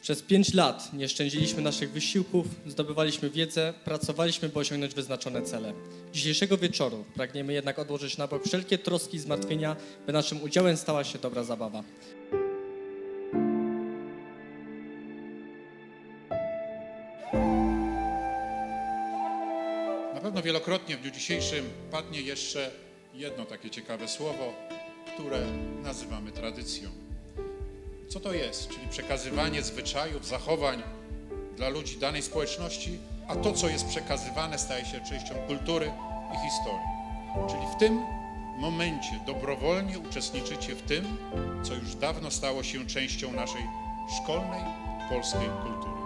Przez pięć lat nie szczędziliśmy naszych wysiłków, zdobywaliśmy wiedzę, pracowaliśmy, by osiągnąć wyznaczone cele. Dzisiejszego wieczoru pragniemy jednak odłożyć na bok wszelkie troski i zmartwienia, by naszym udziałem stała się dobra zabawa. Na pewno wielokrotnie w dniu dzisiejszym padnie jeszcze jedno takie ciekawe słowo, które nazywamy tradycją. Co to jest? Czyli przekazywanie zwyczajów, zachowań dla ludzi danej społeczności, a to, co jest przekazywane, staje się częścią kultury i historii. Czyli w tym momencie dobrowolnie uczestniczycie w tym, co już dawno stało się częścią naszej szkolnej polskiej kultury.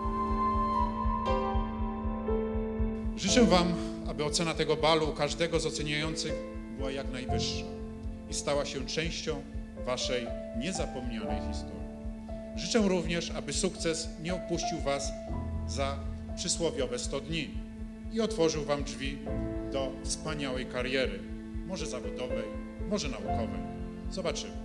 Życzę Wam, aby ocena tego balu u każdego z oceniających była jak najwyższa i stała się częścią Waszej niezapomnianej historii. Życzę również, aby sukces nie opuścił Was za przysłowiowe 100 dni i otworzył Wam drzwi do wspaniałej kariery, może zawodowej, może naukowej. Zobaczymy.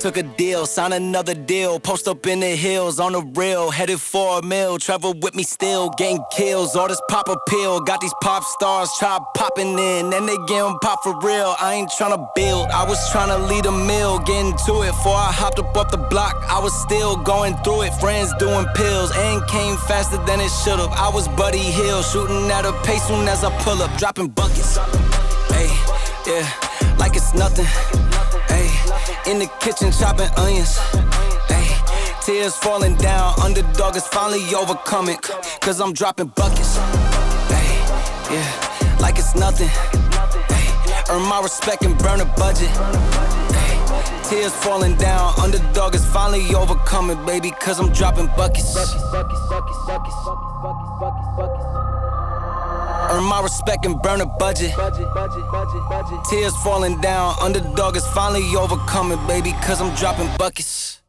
Took a deal, signed another deal. Post up in the hills on the rail, Headed for a mill, travel with me still. Gang kills, all this pop appeal. Got these pop stars try popping in, and they getting pop for real. I ain't tryna build, I was tryna lead a mill. Getting to it before I hopped up off the block. I was still going through it. Friends doing pills, and came faster than it should've. I was Buddy Hill, shooting at a pace soon as I pull up, dropping buckets. Hey, yeah, like it's nothing. In the kitchen chopping onions. Hey, tears falling down. Underdog is finally overcoming. Cause I'm dropping buckets. Hey, yeah, like it's nothing. Hey, earn my respect and burn a budget. Hey, tears falling down. Underdog is finally overcoming, baby. Cause I'm dropping buckets. Earn my respect and burn a budget. Tears falling down. Underdog is finally overcoming, baby, cause I'm dropping buckets.